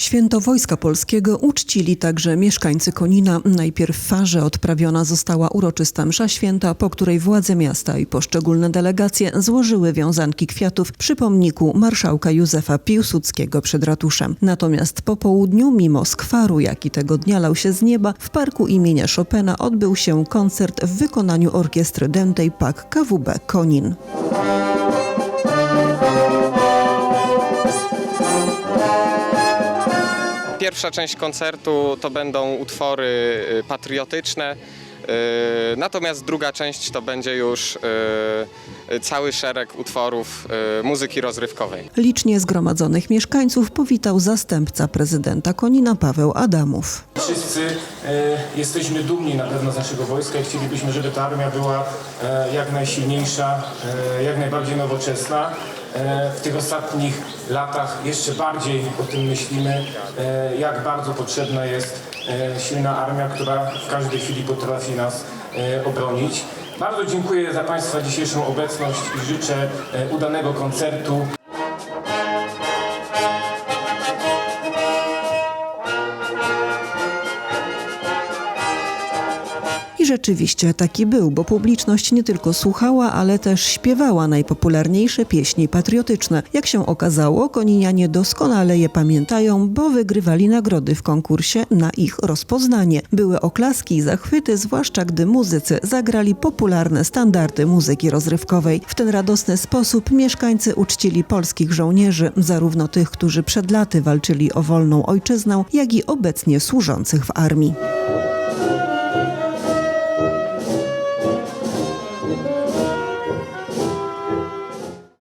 Święto Wojska Polskiego uczcili także mieszkańcy Konina. Najpierw w Farze odprawiona została uroczysta msza święta, po której władze miasta i poszczególne delegacje złożyły wiązanki kwiatów przy pomniku marszałka Józefa Piłsudskiego przed ratuszem. Natomiast po południu, mimo skwaru, jaki tego dnia lał się z nieba, w parku imienia Chopina odbył się koncert w wykonaniu orkiestry dętej PAK KWB Konin. Pierwsza część koncertu to będą utwory y, patriotyczne, y, natomiast druga część to będzie już y, cały szereg utworów muzyki rozrywkowej. Licznie zgromadzonych mieszkańców powitał zastępca prezydenta Konina Paweł Adamów. Wszyscy jesteśmy dumni na pewno z naszego wojska i chcielibyśmy, żeby ta armia była e, jak najsilniejsza, e, jak najbardziej nowoczesna. E, w tych ostatnich latach jeszcze bardziej o tym myślimy, e, jak bardzo potrzebna jest e, silna armia, która w każdej chwili potrafi nas obronić. Bardzo dziękuję za Państwa dzisiejszą obecność i życzę udanego koncertu. Rzeczywiście taki był, bo publiczność nie tylko słuchała, ale też śpiewała najpopularniejsze pieśni patriotyczne. Jak się okazało, koninianie doskonale je pamiętają, bo wygrywali nagrody w konkursie na ich rozpoznanie. Były oklaski i zachwyty, zwłaszcza gdy muzycy zagrali popularne standardy muzyki rozrywkowej. W ten radosny sposób mieszkańcy uczcili polskich żołnierzy, zarówno tych, którzy przed laty walczyli o wolną ojczyznę, jak i obecnie służących w armii. Thank you.